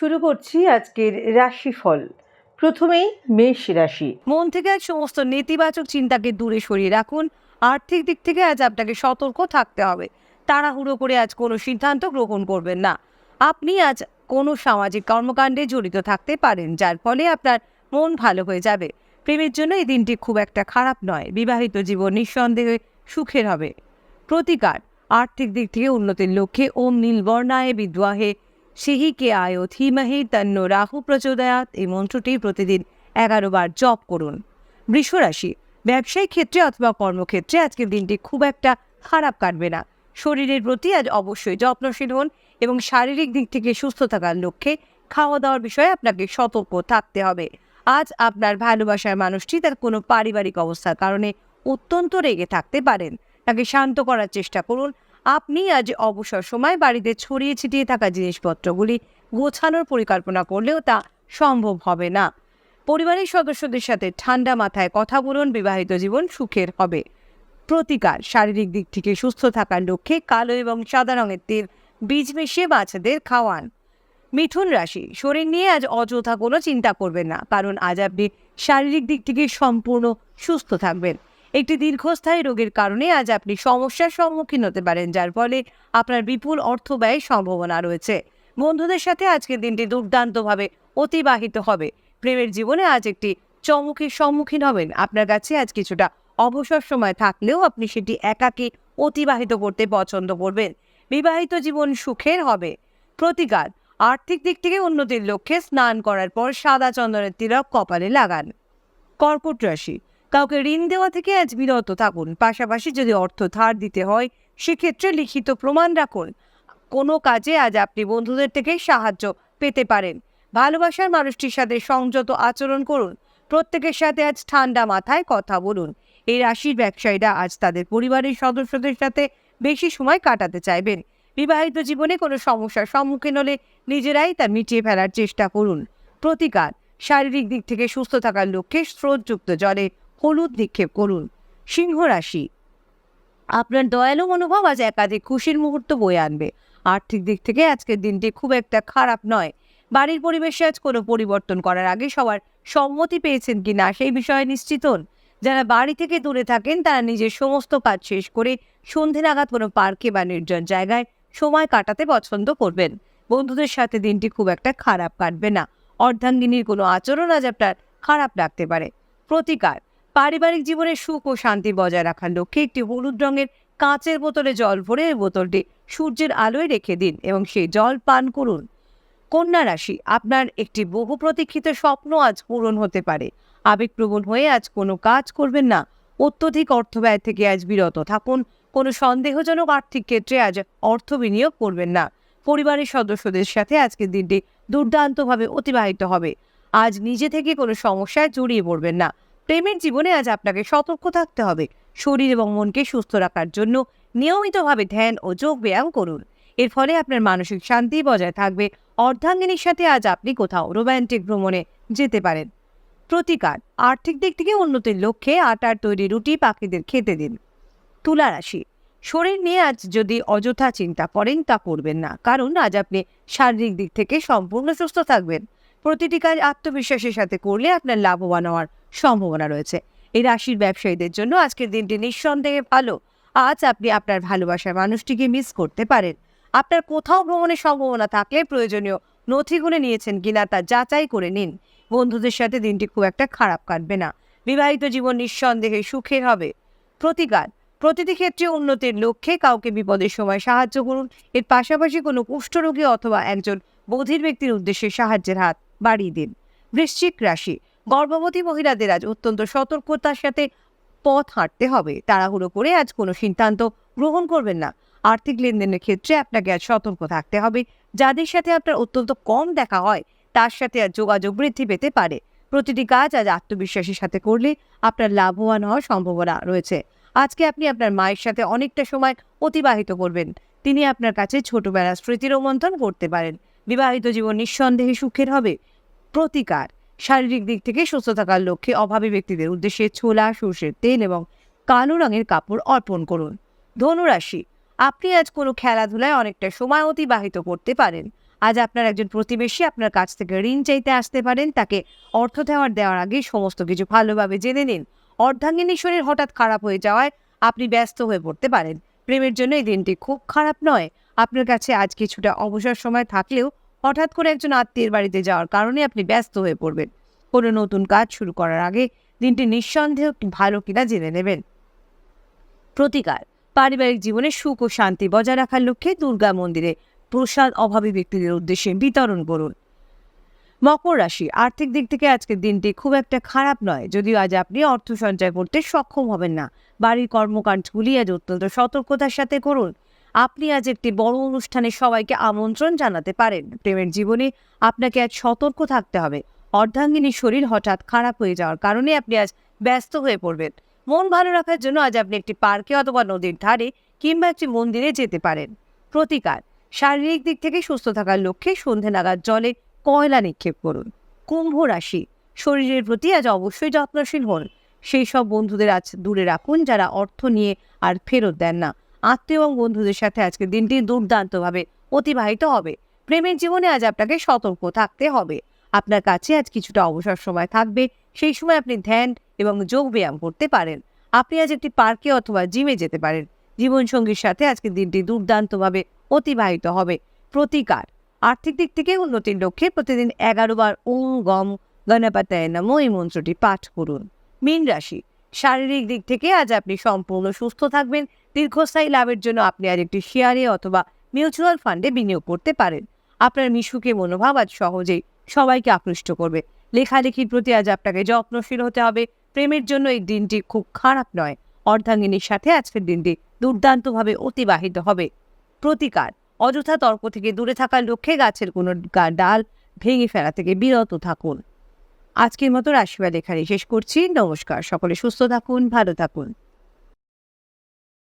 শুরু করছি আজকের রাশিফল। প্রথমেই মেষ রাশি। মন থেকে আজ সমস্ত নেতিবাচক চিন্তাকে দূরে সরিয়ে রাখুন। আর্থিক দিক থেকে আজ আপনাকে সতর্ক থাকতে হবে। তাড়াহুড়ো করে আজ কোনো সিদ্ধান্ত গ্রহণ করবেন না। আপনি আজ কোনো সামাজিক কর্মকাণ্ডে জড়িত থাকতে পারেন, যার ফলে আপনার মন ভালো হয়ে যাবে। প্রেমের জন্য এই দিনটি খুব একটা খারাপ নয়। বিবাহিত জীবন নিঃসন্দেহে সুখের হবে। প্রতিকার, আর্থিক দিক থেকে উন্নতির লক্ষ্যে ওম নীলবর্ণায় বিদ্বাহে সিহিকে আয়ো ধীমহি তন্ন রাহু প্রচোদয়াত। এই মন্ত্রটি প্রতিদিন এগারো বার জপ করুন। বৃষরাশি ব্যবসায়িক ক্ষেত্রে অথবা কর্মক্ষেত্রে আজকের দিনটি খুব একটা খারাপ কাটবে না। শরীরের প্রতি আজ অবশ্যই যত্নশীল হন এবং শারীরিক দিক থেকে সুস্থ থাকার লক্ষ্যে খাওয়া দাওয়ার বিষয়ে আপনাকে সতর্ক থাকতে হবে। আজ আপনার ভালোবাসার মানুষটি তার কোনো পারিবারিক অবস্থার কারণে অত্যন্ত রেগে থাকতে পারেন। তাকে শান্ত করার চেষ্টা করুন। আপনি আজ অবসর সময় বাড়িতে ছড়িয়ে ছিটিয়ে থাকা জিনিসপত্রগুলি গোছানোর পরিকল্পনা করলেও তা সম্ভব হবে না। পরিবারের সদস্যদের সাথে ঠান্ডা মাথায় কথা বলুন, বিবাহিত জীবন সুখের হবে। প্রতিকার, শারীরিক দিক থেকে সুস্থ থাকার লক্ষ্যে কালো এবং সাদা রঙের তেল, বীজ মিশিয়ে বাচ্চাদের খাওয়ান। মিথুন রাশি, শরীর নিয়ে আজ অযথা কোনো চিন্তা করবেন না, কারণ আজ আপনি শারীরিক দিক থেকে সম্পূর্ণ সুস্থ থাকবেন। একটি দীর্ঘস্থায়ী রোগের কারণে আজ আপনি সমস্যার সম্মুখীন হতে পারেন, যার ফলে আপনার বিপুল অর্থ ব্যয়ের সম্ভাবনা রয়েছে। বন্ধুদের সাথে আজকের দিনটি দুর্দান্তভাবে অতিবাহিত হবে। প্রেমের জীবনে আজ একটি চমকের সম্মুখীন হবেন। আপনার কাছে আজ কিছুটা অবসর সময় থাকলেও আপনি সেটি একাকী অতিবাহিত করতে পছন্দ করবেন। বিবাহিত জীবন সুখের হবে। প্রতিকার, আর্থিক দিক থেকে উন্নতির লক্ষ্যে স্নান করার পর সাদা চন্দনের তিলক কপালে লাগান। কর্কট রাশি কাউকে ঋণ দেওয়া থেকে আজ বিরত থাকুন। পাশাপাশি যদি অর্থ ধার দিতে হয়, সেক্ষেত্রে লিখিত প্রমাণ রাখুন। কোনো কাজে আজ আপনি বন্ধুদের থেকে সাহায্য পেতে পারেন। ভালোবাসার মানুষটির সাথে সংযত আচরণ করুন। প্রত্যেকের সাথে আজ ঠান্ডা মাথায় কথা বলুন। এই রাশির ব্যবসায়ীরা আজ তাদের পরিবারের সদস্যদের সাথে বেশি সময় কাটাতে চাইবেন। বিবাহিত জীবনে কোনো সমস্যার সম্মুখীন হলে নিজেরাই তা মিটিয়ে ফেলার চেষ্টা করুন। প্রতিকার, শারীরিক দিক থেকে সুস্থ থাকার লক্ষ্যে স্রোতযুক্ত জলে হলুদ নিক্ষেপ করুন। সিংহ রাশি। আপনার দয়ালু মনোভাব আজ একাধিক খুশির মুহূর্ত বয়ে আনবে। আর্থিক দিক থেকে আজকের দিনটি খুব একটা খারাপ নয়। বাড়ির পরিবেশে আজ কোনো পরিবর্তন করার আগে সবার সম্মতি পেয়েছেন কি না সেই বিষয়ে নিশ্চিত হন। যারা বাড়ি থেকে দূরে থাকেন, তারা নিজের সমস্ত কাজ শেষ করে সন্ধে নাগাদ কোনো পার্কে বা নির্জন জায়গায় সময় কাটাতে পছন্দ করবেন। বন্ধুদের সাথে দিনটি খুব একটা খারাপ কাটবে না। অর্ধাঙ্গিনীর কোনো আচরণ আজ আপনার খারাপ লাগতে পারে। প্রতিকার। পারিবারিক জীবনে সুখ ও শান্তি বজায় রাখার লক্ষ্যে একটি হলুদ রঙের কাঁচের বোতলে জল ভরে বোতলটি সূর্যের আলোয় রেখে দিন এবং সেই জল পান করুন। কন্যা রাশি, আপনার একটি বহু প্রতীক্ষিত স্বপ্ন আজ পূরণ হতে পারে। আবেগপ্রবণ হয়ে আজ কোনো কাজ করবেন না। অত্যধিক অর্থ ব্যয় থেকে আজ বিরত থাকুন। কোনো সন্দেহজনক আর্থিক ক্ষেত্রে আজ অর্থ বিনিয়োগ করবেন না। পরিবারের সদস্যদের সাথে আজকের দিনটি দুর্দান্তভাবে অতিবাহিত হবে। আজ নিজে থেকে কোনো সমস্যায় জড়িয়ে পড়বেন না। প্রেমের জীবনে আজ আপনাকে সতর্ক থাকতে হবে। শরীর এবং মনকে সুস্থ রাখার জন্য নিয়মিতভাবে ধ্যান ও যোগ ব্যায়াম করুন। এর ফলে আপনার মানসিক শান্তি বজায় থাকবে। অর্ধাঙ্গিনীর সাথে আজ আপনি কোথাও রোম্যান্টিক ভ্রমণে যেতে পারেন। প্রতিকার, আর্থিক দিক থেকে উন্নতির লক্ষ্যে আটার তৈরি রুটি পাখিদের খেতে দিন। তুলা রাশি, শরীর নিয়ে আজ যদি অযথা চিন্তা করেন তা করবেন না, কারণ আজ আপনি শারীরিক দিক থেকে সম্পূর্ণ সুস্থ থাকবেন। প্রতিটি কাজ আত্মবিশ্বাসের সাথে করলে আপনার লাভবান হওয়ার সম্ভাবনা রয়েছে। এই রাশির ব্যবসায়ীদের জন্য আজকের দিনটি নিঃসন্দেহে ভালো। আজ আপনি আপনার ভালোবাসার মানুষটিকে মিস করতে পারেন। আপনার কোথাও ভ্রমণের সম্ভাবনা থাকলে প্রয়োজনীয় নথিগুলো নিয়েছেন কিনা তা যাচাই করে নিন। বন্ধুদের সাথে দিনটি খুব একটা খারাপ কাটবে না। বিবাহিত জীবন নিঃসন্দেহে সুখের হবে। প্রতিকার। প্রতিটি ক্ষেত্রে উন্নতির লক্ষ্যে কাউকে বিপদের সময় সাহায্য করুন। এর পাশাপাশি কোনো কুষ্ঠরোগী অথবা একজন বধির ব্যক্তির উদ্দেশ্যে সাহায্যের হাত বাড়িয়ে দিন। বৃশ্চিক রাশি। গর্ভবতী মহিলাদের আজ অত্যন্ত সতর্কতার সাথে পথ হাঁটতে হবে। তাড়াহুড়ো করে আজ কোনো সিদ্ধান্ত গ্রহণ করবেন না। আর্থিক লেনদেনের ক্ষেত্রে আপনাকে আজ সতর্ক থাকতে হবে। যাদের সাথে আপনার অত্যন্ত কম দেখা হয়, তার সাথে আজ যোগাযোগ বৃদ্ধি পেতে পারে। প্রতিটি কাজ আজ আত্মবিশ্বাসের সাথে করলে আপনার লাভবান হওয়ার সম্ভাবনা রয়েছে। আজকে আপনি আপনার মায়ের সাথে অনেকটা সময় অতিবাহিত করবেন। তিনি আপনার কাছে ছোটবেলার স্মৃতি রোমন্থন করতে পারেন। বিবাহিত জীবন নিঃসন্দেহে সুখের হবে। প্রতিকার। শারীরিক দিক থেকে সুস্থ থাকার লক্ষ্যে অভাবী ব্যক্তিদের উদ্দেশ্যে ছোলা সর্ষের তেল এবং কালো রঙের কাপড় অর্পণ করুন। ধনুরাশি, আপনি আজ কোনো খেলাধুলায় অনেকটা সময় অতিবাহিত করতে পারেন। আজ আপনার একজন প্রতিবেশী আপনার কাছ থেকে ঋণ চাইতে আসতে পারেন। তাকে অর্থ দেওয়ার দেওয়ার আগে সমস্ত কিছু ভালোভাবে জেনে নিন। অর্ধাঙ্গিনী শরীর হঠাৎ খারাপ হয়ে যাওয়ায় আপনি ব্যস্ত হয়ে পড়তে পারেন। প্রেমের জন্য এই দিনটি খুব খারাপ নয়। আপনার কাছে আজ কিছুটা অবসর সময় থাকলেও হঠাৎ করে একজন আত্মীয়ের বাড়িতে যাওয়ার কারণে আপনি ব্যস্ত হয়ে পড়বেন। কোনো নতুন কাজ শুরু করার আগে দিনটি নিঃসন্দেহ ভালো কিনা জেনে নেবেন। প্রতিকার, পারিবারিক জীবনে সুখ ও শান্তি বজায় রাখার লক্ষ্যে দুর্গা মন্দিরে প্রসাদ অভাবী ব্যক্তিদের উদ্দেশ্যে বিতরণ করুন। মকর রাশি, আর্থিক দিক থেকে আজকের দিনটি খুব একটা খারাপ নয়, যদিও আজ আপনি অর্থ সঞ্চয় করতে সক্ষম হবেন না। বাড়ির কর্মকাণ্ডগুলি আজ অত্যন্ত সতর্কতার সাথে করুন। আপনি আজ একটি বড় অনুষ্ঠানে সবাইকে আমন্ত্রণ জানাতে পারেন। প্রেমের জীবনে আপনাকে আজ সতর্ক থাকতে হবে। অর্ধাঙ্গিনী শরীর হঠাৎ খারাপ হয়ে যাওয়ার কারণে আপনি আজ ব্যস্ত হয়ে পড়বেন। মন ভালো রাখার জন্য আজ আপনি একটি পার্কে অথবা নদীর ধারে কিংবা একটি মন্দিরে যেতে পারেন। প্রতিকার, শারীরিক দিক থেকে সুস্থ থাকার লক্ষ্যে সন্ধে নাগাদ জলে কয়লা নিক্ষেপ করুন। কুম্ভ রাশি, শরীরের প্রতি আজ অবশ্যই যত্নশীল হন। সেই সব বন্ধুদের আজ দূরে রাখুন যারা অর্থ নিয়ে আর ফেরত দেন না। আত্মীয় এবং বন্ধুদের সাথে আজকে দিনটি দুর্দান্তভাবে অতিবাহিত হবে। প্রেমের জীবনে আজ আপনাকে সতর্ক থাকতে হবে। আপনার কাছে আজ কিছুটা অবসর সময় থাকবে, সেই সময় আপনি ধ্যান এবং যোগ ব্যায়াম করতে পারেন। আপনি আজ একটি পার্কে অথবা জিমে যেতে পারেন। জীবনসঙ্গীর সাথে আজকের দিনটি দুর্দান্তভাবে অতিবাহিত হবে। প্রতিকার। আর্থিক দিক থেকে উন্নতির লক্ষ্যে প্রতিদিন এগারো বার ওম গম গণপাতায় নমো এই মন্ত্রটি পাঠ করুন। মীন রাশি। শারীরিক দিক থেকে আজ আপনি সম্পূর্ণ সুস্থ থাকবেন দীর্ঘস্থায়ী লাভের জন্য আপনি আজ একটি শেয়ারে অথবা মিউচুয়াল ফান্ডে বিনিয়োগ করতে পারেন। আপনার মিশুকে মনোভাব আজ সহজেই সবাইকে আকৃষ্ট করবে। লেখালেখির প্রতি আজ আপনাকে যত্নশীল হতে হবে। প্রেমের জন্য এই দিনটি খুব খারাপ নয়। অর্ধাঙ্গিনীর সাথে আজকের দিনটি দুর্দান্তভাবে অতিবাহিত হবে। প্রতিকার। অযথা তর্ক থেকে দূরে থাকার লক্ষ্যে গাছের কোনো ডাল ভেঙে ফেলা থেকে বিরত থাকুন। আজকের মতো রাশিবাদ এখানে শেষ করছি। নমস্কার। সকলে সুস্থ থাকুন, ভালো থাকুন।